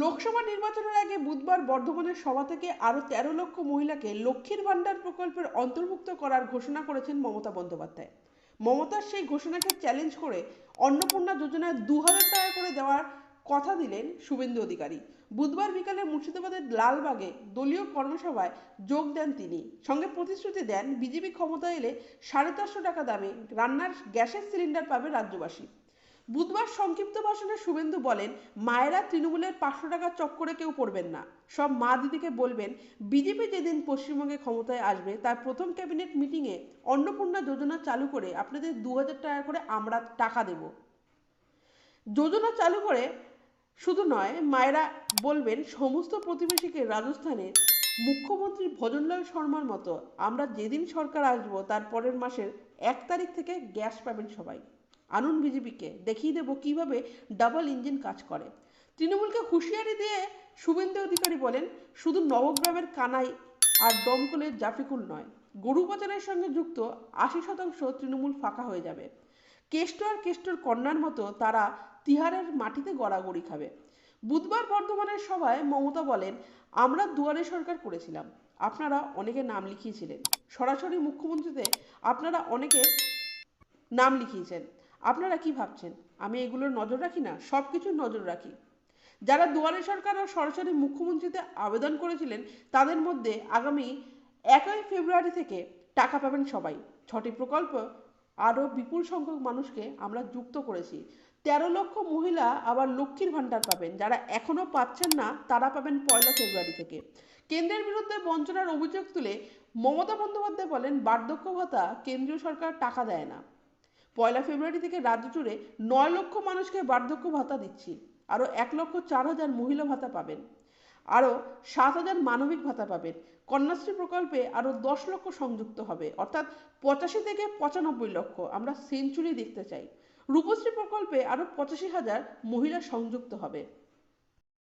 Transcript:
লোকসভা নির্বাচনের আগে বুধবার বর্ধমানের সভা থেকে আরও তেরো লক্ষ মহিলাকে লক্ষ্মীর ভাণ্ডার প্রকল্পের অন্তর্ভুক্ত করার ঘোষণা করেছেন মমতা বন্দ্যোপাধ্যায়। মমতার সেই ঘোষণাকে চ্যালেঞ্জ করে অন্নপূর্ণা যোজনায় দু হাজার টাকা করে দেওয়ার কথা দিলেন শুভেন্দু অধিকারী। বুধবার বিকালে মুর্শিদাবাদের লালবাগে দলীয় কর্মসভায় যোগ দেন তিনি। সঙ্গে প্রতিশ্রুতি দেন বিজেপি ক্ষমতা এলে সাড়ে চারশো টাকা দামে রান্নার গ্যাসের সিলিন্ডার পাবে রাজ্যবাসী। বুধবার সংক্ষিপ্ত ভাষণে শুভেন্দু বলেন, মায়েরা তৃণমূলের পাঁচশো টাকা চক্করে কেউ পড়বেন না। সব মা দিদিকে বলবেন, বিজেপি যেদিন পশ্চিমবঙ্গে ক্ষমতায় আসবে, তার প্রথম ক্যাবিনেট মিটিংয়ে অন্নপূর্ণা যোজনা চালু করে আপনাদের দু হাজার টাকা করে আমরা টাকা দেব। যোজনা চালু করে শুধু নয়, মায়েরা বলবেন, সমস্ত প্রতিবেশীকে রাজস্থানে মুখ্যমন্ত্রী ভজনলাল শর্মার মতো আমরা যেদিন সরকার আসব, তার পরের মাসের এক তারিখ থেকে গ্যাস পাবেন সবাই। আনুন বিজেপিকে। দেখিয়ে দেবো কীভাবে ডাবল ইঞ্জিন কাজ করে। তৃণমূলকে হুঁশিয়ারি দিয়ে শুভেন্দু অধিকারী বলেন, শুধু নবগ্রামের কানাই আর দমকলের জাফিকুল নয় গরু পাচারের সঙ্গে যুক্ত আশি শতাংশ তৃণমূল ফাঁকা হয়ে যাবে। কেষ্ট আর কেষ্টর কন্যার মতো তারা তিহারের মাটিতে গড়াগড়ি খাবে। বুধবার বর্ধমানের সভায় মমতা বলেন, আমরা দুয়ারে সরকার করেছিলাম। আপনারা অনেকে নাম লিখিয়েছিলেন। সরাসরি মুখ্যমন্ত্রীতে আপনারা অনেকে নাম লিখিয়েছেন। আপনারা কি ভাবছেন? আমি এগুলোর নজর রাখি না? সব কিছুর নজর রাখি। যারা দুয়ারে সরকার ও সরাসরি মুখ্যমন্ত্রীতে আবেদন করেছিলেন, তাদের মধ্যে আগামী একই ফেব্রুয়ারি থেকে টাকা পাবেন সবাই। ছটি প্রকল্প আরও বিপুল সংখ্যক মানুষকে আমরা যুক্ত করেছি। তেরো লক্ষ মহিলা আবার লক্ষ্মীর ভাণ্ডার পাবেন। যারা এখনও পাচ্ছেন না, তারা পাবেন পয়লা ফেব্রুয়ারি থেকে। কেন্দ্রের বিরুদ্ধে বঞ্চনার অভিযোগ তুলে মমতা বন্দ্যোপাধ্যায় বলেন, বার্ধক্য ভাতা কেন্দ্রীয় সরকার টাকা দেয় না। পয়লা ফেব্রুয়ারি থেকে রাজ্য জুড়ে নয় লক্ষ মানুষকে বার্ধক্য ভাতা দিচ্ছি। আরও এক লক্ষ চার হাজার মহিলা ভাতা পাবেন। আরও সাত হাজার মানবিক ভাতা পাবেন। কন্যাশ্রী প্রকল্পে আরও দশ লক্ষ সংযুক্ত হবে। অর্থাৎ পঁচাশি থেকে পঁচানব্বই লক্ষ আমরা সেঞ্চুরি দেখতে চাই। রূপশ্রী প্রকল্পে আরও পঁচাশি হাজার মহিলা সংযুক্ত হবে।